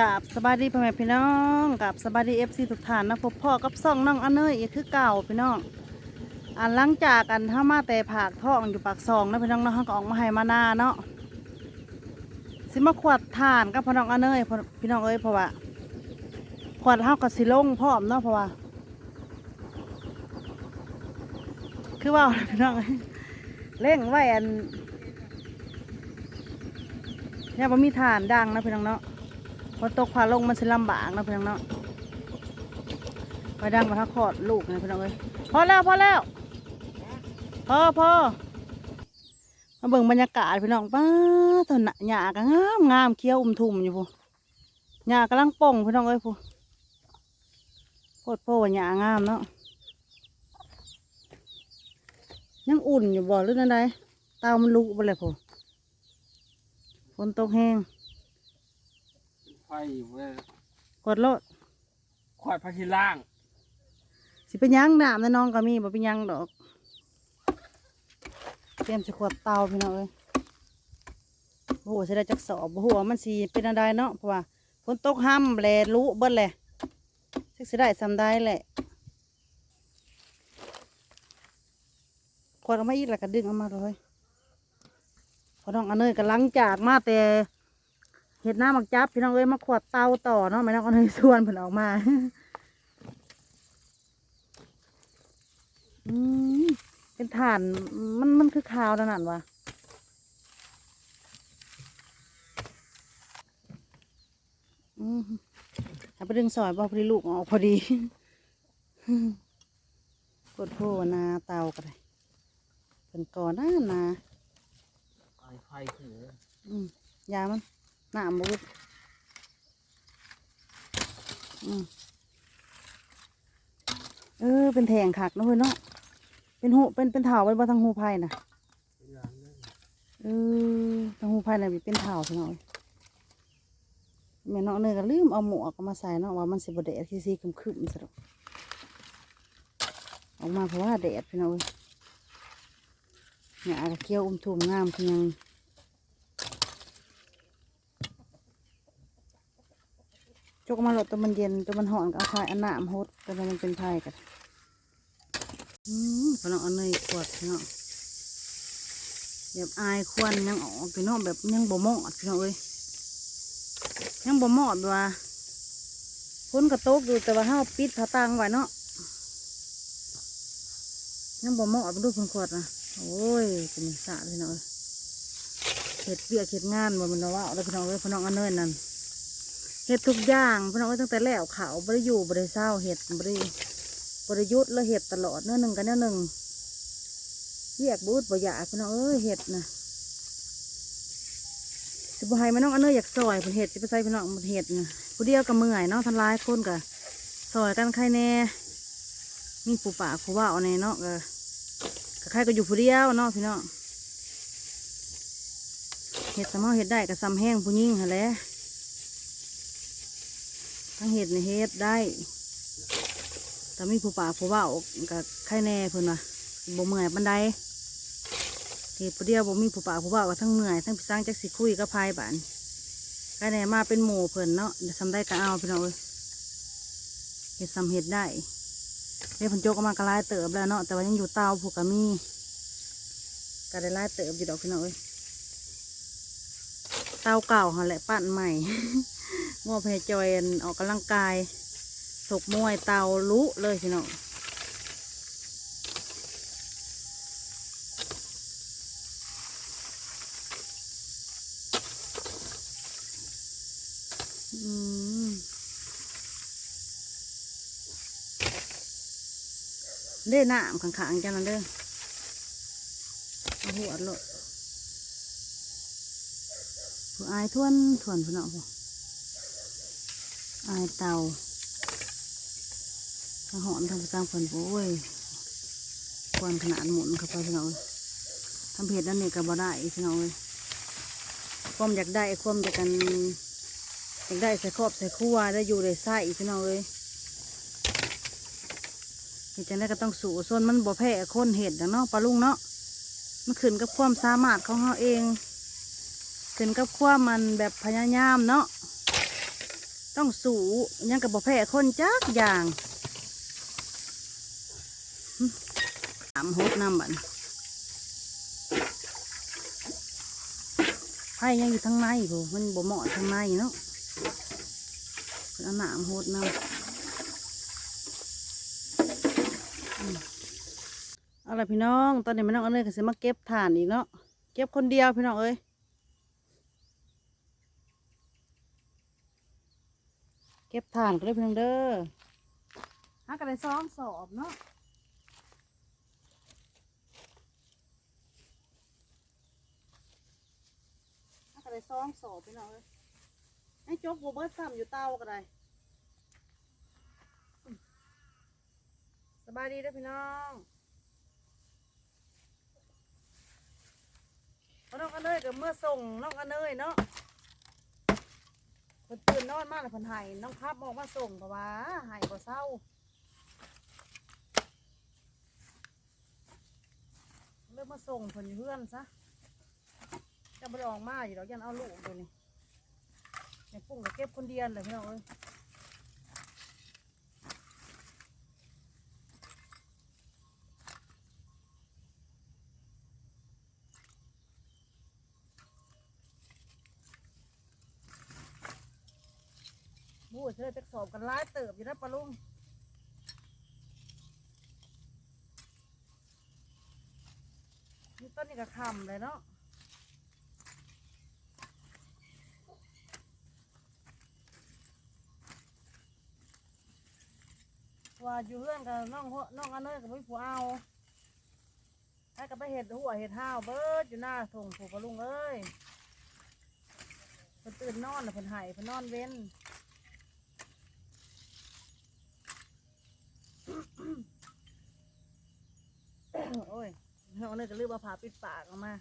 กับสบายดีพ่อแม่พี่น้องกับสบายดีเอฟซีทุกท่านนะพบพ่อกับซ่องน้องอันเนยอีกคือเก่าพี่น้องอันหลังจากกันถ้ามาแต่ผากท้องอยู่ปากซองนะพี่น้องเนาะเขาก็ออกมาให้มานาเนาะสิมาขวดทานกับพี่น้องอันเนยพ่อพี่น้องเอ้ยเพราะว่าขวดเฮากับสิลงพร้อมเนาะเพราะว่าคือว่าพี่น้องเร่งไว้อันเนี่ยบ่มีฐานดังนะพี่น้องเนาะ พอตกพาลงมันสิลำบากนะพี่น้องเนาะไปดังมาทักขอดลูกนะพี่น้องเอ้ยพอแล้วพอแล้วพอพอมาเบิ่งบรรยากาศพี่น้องป้าตอนนหญ้าก็งามงามเขียวอุ่มทุ่มอยู่พูหญ้ากำลังป่องพี่น้องเอ้ยพูโคตรโพว่าหญ้างามเนาะยังอุ่นอยู่บ่หรือนั่นใดเตามันลุกไปเลยพูฝนตกแห้ง ไฟอยู่เว้ยกดโลดควายพระที่ล่างสิเป็นหยังน้ำในน้องก็มีบ่เป็นหยังดอก เตรียมสิขวดเตาพี่น้องเอ้ยโอ้โหสิได้จักสอบบ่ฮู้ว่ามันสิเป็นอันใดเนาะเพราะว่าฝนตกห้ำแลรู้เบิดแหละจักสิได้ซำได้แหละขวดออกมาอีกแล้วก็ดึงเออกมาเลยพอน้องอันเนยก็หลังจากมาแต่ เห็ดน้ำมักจับพี่น้องเอ้ยมาขวดเตาต่อเนาะแม่น้องอันเนยส่วนเพิ่นออกมาอืมเป็นฐานมันมันคือขาวนั่นนั่นวะอืมเอาไปดึงซอยบ่พอดีลูกออกพอดีกดโพนาเตาก็ได้เป็นก่อนหน้านาไฟไฟถืออืมยามัน หน้ามุดอืมเออ เป็นแทงขักนะเพื่อนเนาะ เป็นหูเป็นเป็นเถาไว้บ่ทางหูไผ่น่ะเออทางหูไผ่น่ะเป็นเถาพี่น้อยแม่น้องเนยก็ลืมเอาหมวกมาใส่เนาะว่ามันสิบแดดที่สีคึมๆซะดอกออกมาเพราะว่าแดดพี่น้อยเนี่ยอาเคี้ยวอุ้มทุ่มงามคือยัง จกมาหลดตัวมันเย็นตัวมันหอนก็เอาไผ่อันหน้ำฮดตัวมันเป็นไผ่กันอืมพน้องอาเนยขวดพี่น้องแบบอายควันยังออกพี่น้องแบบยังบ่หมอดพี่น้องเอ้ยยังบ่หมอดว่าพ้นกระตกอยู่แต่ว่าเฮาปิดผาตังไว้เนาะยังบ่หมาะเป็นรูปคนขวดนะโอ้ยเป็นสะพี่น้องเอ้ยเห็ดเบียกเห็ดงานบ่มันว่าเอาแล้วพี่น้องเอ้ยพน้องเอาเนนั่น เห็ดทุกอย่างพี่น้องตั้งแต่แล้วขาวบ่ได้อยู่บ่ได้เศร้าเห็ดบ่ได้บริยุทธ์แล้วเห็ดตลอดเนื้อหนึ่งกันเนื้อหนึ่งเรียกบูดบ่อยากพี่น้องเอ้ยเห็ดนะสิบ่ให้มันน้องอันเนื้ออยากซอยเป็นเห็ดสิไปใส่พี่น้องมันเห็ดนะผู้เดียวกับเมื่อยเนาะทันหลายคนกับซอยกันใครแน่มีผู้ป่าผู้ว่าเอาแน่เนาะก็ก็ใครก็อยู่ผู้เดียวเนาะพี่น้องเห็ดสมาเห็ดได้กับซ้ำแห้งผู้ยิ่งหั่นแหละ ทั้งเห็ดในเห็ดได้ แต่มีผู้ป่าผู้เว่ากับใครแน่เพิ่นว่าบ่เมื่อยบันไดเหตุผู้เดียวบ่มีผู้ป่าผู้เว่ากับทั้งเมื่อยทั้งพี่สร้างจักสิคุยกับพายบานใครแน่มาเป็นหมู่เพิ่นเนาะทำได้ก็เอาพี่น้องเอ้ยเฮ็ดสำเฮ็ดได้เดี๋ยวเพิ่นโจกออกมากระลายเติบแล้วเนาะแต่ว่ายังอยู่เตาผูกกะมีก็ได้ลเติบอยู่ดอกพี่น้องเอ้ยเตาเก่าหั่นแหละปั้นใหม่ งัวเพจอยอออกกำลังกายถกมวยเตาลุเลยพี่น้องอืมเด้น้ำขังๆจังนั้นเด้อเอาหัวโลดผู้อายทวนทวนพี่น้อง ผู้อายเตาถ้าหอมทำสร้างผลโอ้ยควันขนาดหมุนเข้าไปพี่น้องเอ้ยทำเพจนั่นเนี่ก็บ่ได้พี่น้องเลยความอยากได้ความอยากกันอยากได้ใส่ครอบใส่ครัวได้อยู่ได้ใส่พี่น้องเลยเห็ดจังได้ก็ต้องสู่ส่วนมันบ่แพ้คนเห็ดนะเนาะปลาลุงเนาะมันขึ้นกับความสามารถของเขาเองขึ้นกับความมันแบบพยายามเนาะ ต้องสูยังกับบ่แพ้คนจักอย่างหึถามฮดน้ำบัดไผ่ยังอยู่ทางในผู้มันบ่เหมาะทางในเนาะเพิ่นเอาหนามโฮดน้ำอืมเอาละพี่น้อง ตอนนี้พี่น้องเอาเลยก็สิมาเก็บถ่านอีกเนาะ เก็บคนเดียวพี่น้องเอ้ย เก็บถ่านก็ได้พี่น้องเด้อหากันได้องสอบเนาะหากันได้องสอบพี่น้องเอ้ยให้จกบัวเบิดซ้ำอยู่เตาก็ได้สบายดีเด้อพี่น้องน้องอันเนยกับเมื่อส่งน้องอันเนยเนาะ เพิ่นตื่นนอนมากเลยเพิ่นไห้น้องครับออกมาส่งเพราะว่าไห้บ่เศร้าเริ่มมาส่งเพิ่นอยู่เพื่อนซะจะบ่ได้ออกมาอยู่ดอกยันเอาลูกตัวนี้ในปุ้งก็เก็บคนเดียวเลยพี่น้องเอ้ย บู้เธอจะสอบกันร้ายเติบอยู่นะปะลุงนี่ต้นนี้ก็คำเลยเนาะว่าอยู่เพื่อนกับน้องหัวน้องอันเนยกับพี่ผัวเอาให้กับไปเห็ดหัวเห็ดห้าวเบิดอยู่หน้าถงผูกกระลุงเอ้ยเพิ่นตื่นนอนน่ะเพิ่นไห้เพิ่นนอนเว้น น้องอันเนยก็ลืมเอาผ้าปิดปากออกมา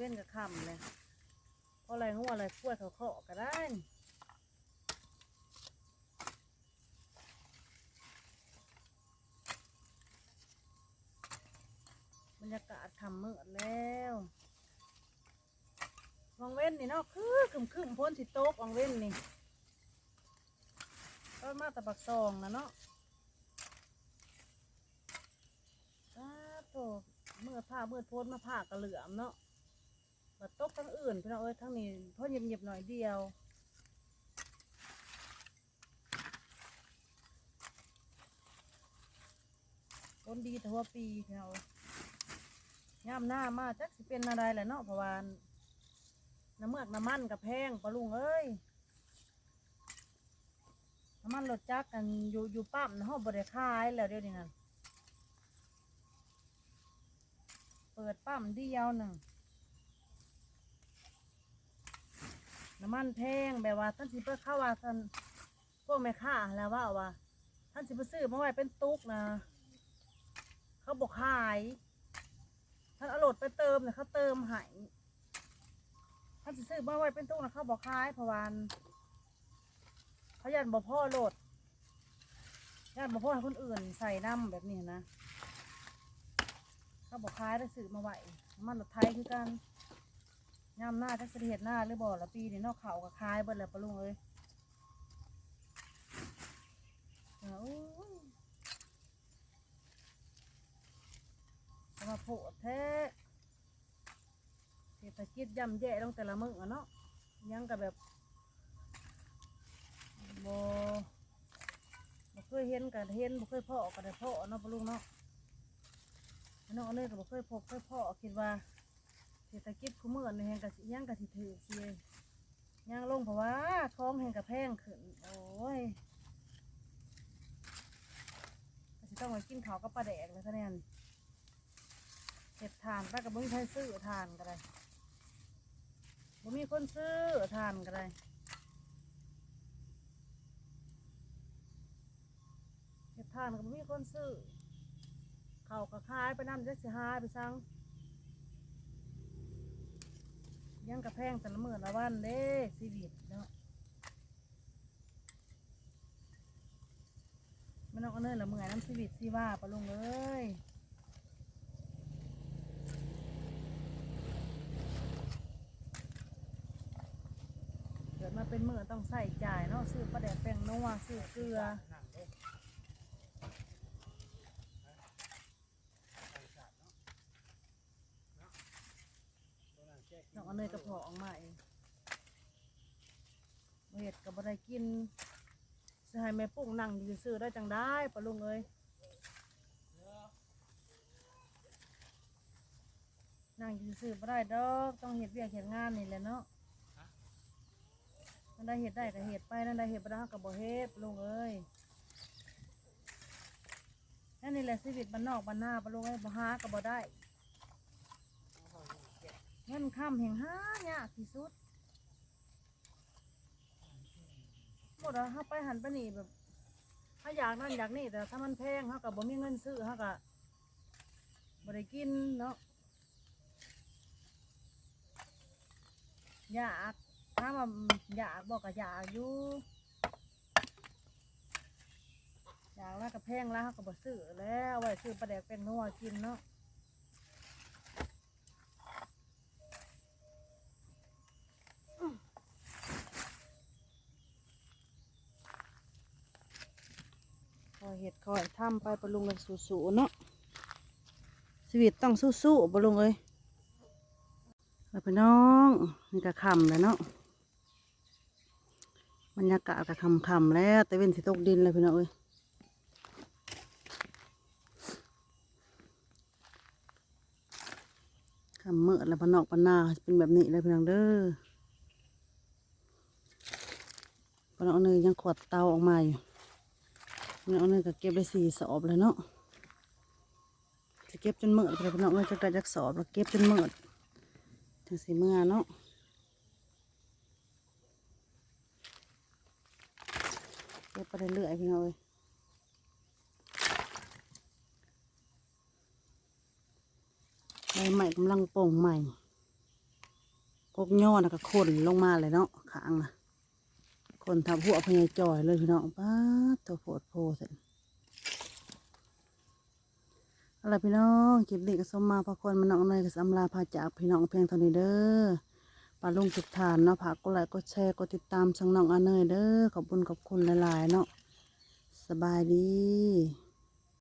เว้นกับคำเลยเพราะอะไรงัวอะไรกล้วยเขาเคาะก็ได้ รยากาศคำมืดแล้ววังเว้นนี่เนาะคือคึมคึมๆพ้นสิโต๊กวังเว้นนี่ก็มาแตะบักซองนะเนาะอ้าโตเมื่อผ้าเมื่อพ้นมาผ้ากระเหลือมเนาะมาตกทั้งอื่นพี่น้องเอ้ยทั้งนี้เพราะเงียบๆหน่อยเดียวต้นดีแต่ว่าปีพี่น้อง ยยามหน้ามาจักสิเป็นอะไรแหละเนาะเพราะว่าน้ำเมือกน้ำมันกับแพงปะลุงเอ้ยน้ำมันรถจักกันอยู่อยู่ปั๊มนะฮะบริขายแล้วเดี๋ยวนี้นั่นเปิดปั๊มเดียวหนึ่งน้ำมันแพงแบบว่าท่านสิไปเข้าว่าท่านพวกแม่ค้าแล้วว่าว่าท่านสิไปซื้อมาไว้เป็นตุกนะ เขาบอกขาย ท่านเอาโหลดไปเติมเนี่ยเขาเติมให้ท่านสิซื้อมาไว้เป็นตุกนะเขาบอกขายเพราะวาอันเขายันบอกพ่อโหลดยันบอกพ่อให้คนอื่นใส่น้ำแบบนี้นะเขาบอกขายได้ซื้อมาไว้มันรถไทยคือกันยามหน้าจักเสถียรหน้าหรือบ่ละปีนี่นอกเขากับคายเบิดแล้วปะลุงเอ้ยเอาโอ้ยจะ มาโผล่แท้เศรษฐกิจย่ำแย่ลงแต่ละมื้ออะเนาะยังกับแบบบ่บ่เคยเห็นกันเห็นบ่เคยพ่อกันได้พ่อเนาะปลุงเนาะน้องเอาเลยก็บ่เคยพบเคยพ่อคิดว่าเศรษฐกิจคุมือนี่แห่งกะสิยังกะสิถือเสียยังลงเพราะว่าคลองแห่งกะแพงขึ้นโอ้ยกะสิต้องมากินข้าวกับปลาแดกเลยคะแนนานป้ากับบุ้ยไทยซื้อทานก็ได้บุ้มีคนซื้อทานก็ได้เก็บทานกับบุมีคนซื้อเข่ากับคายไปน้ำจะเสียหายไปซังยังกระแพงแต่ละเมื่อละวันเด้ซีวิตเนาะมันเอาเนื้อละเมื่อน้ำซีวิตซีว่าไปลงเลย เกิดมาเป็นมือต้องใส่จ่ายเนาะซื้อปลาแดกแป้งนัวซื้อเกลือน้องเอาเนยกระเพาะออกมาเองบ่เห็ดกับบ่ได้กินสิให้แม่ปุ้งนั่งยู่ซื้อได้จังได้ปะลุงเอ้ยนั่งยู่ซื้อบ่ได้ดอก ต้องเห็ดเวียกเห็ดงานนี่แหละเนาะ นั่นได้เห็ดได้ก็เห็ดไปนั่นได้เห็ดบ่ได้เราก็บ่เฮ็ดลุงเอ้ยนั่นนี่แหละชีวิตบ้านนอกบ้านนาปะลุงเอ้ยบ่หาก็บ่ได้เงินค่ำแห่งหายากที่สุดหมดอะเขาไปหันไปนี่แบบถ้าอยากนั่นอยากนี่แต่ถ้ามันแพงเขากับบ่มีเงินซื้อเขากับบ่ได้กินเนาะอยาก ถ้ามันอยากบอกก็อยากอยู่อยากแล้วก็แพงแล้วก็บ่ซื้อแล้วเอาไว้ซื้อปลาแดกเป็นนัวกินเนาะคอยเห็ดคอยทำไปปรุงเลยสู้ๆเนาะชีวิตต้องสู้ๆปรุงเอ้ยแล้วพี่น้อง นี่ก็คำแล้วเนาะ บรรยากาศก็คำๆแล้วแต่เว้นสิตกดินเลยพี่น้องเอ้ยคำเมื่อแล้วพนอกปนนาเป็นแบบนี้เลยพี่น้องเด้อพนอกเนยยังขวดเตาออกมาอยู่พนองเนยก็เก็บได้สี่สอบแล้วเนาะจะเก็บจนเมื่อไปพี่น้องเนยจะกระจักสอบแล้วเก็บจนเมื่อถึงสีเมื่อเนาะ ก็บไปเรื่อยๆพี่น้องเลยใบใหม่กำลังโป่งใหม่กกย่อนะก็คนลงมาเลยเนาะขางนะคนทับหัวพญายจอยเลยพี่น้องป้าตัวโผดโพเสร็จอะไรพี่น้องคลิปนี้ก็สมมาพระคนมันน้องเนยก็สำลาพาจากพี่น้องเพียงเท่านี้เด้อ ปลาลุงจุดฐานเนาะผักก็ไลค์ก็แชร์ก็ติดตามช่องน้องอาเนยเด้อขอบคุณขอบคุณหลายๆเนาะสบายดี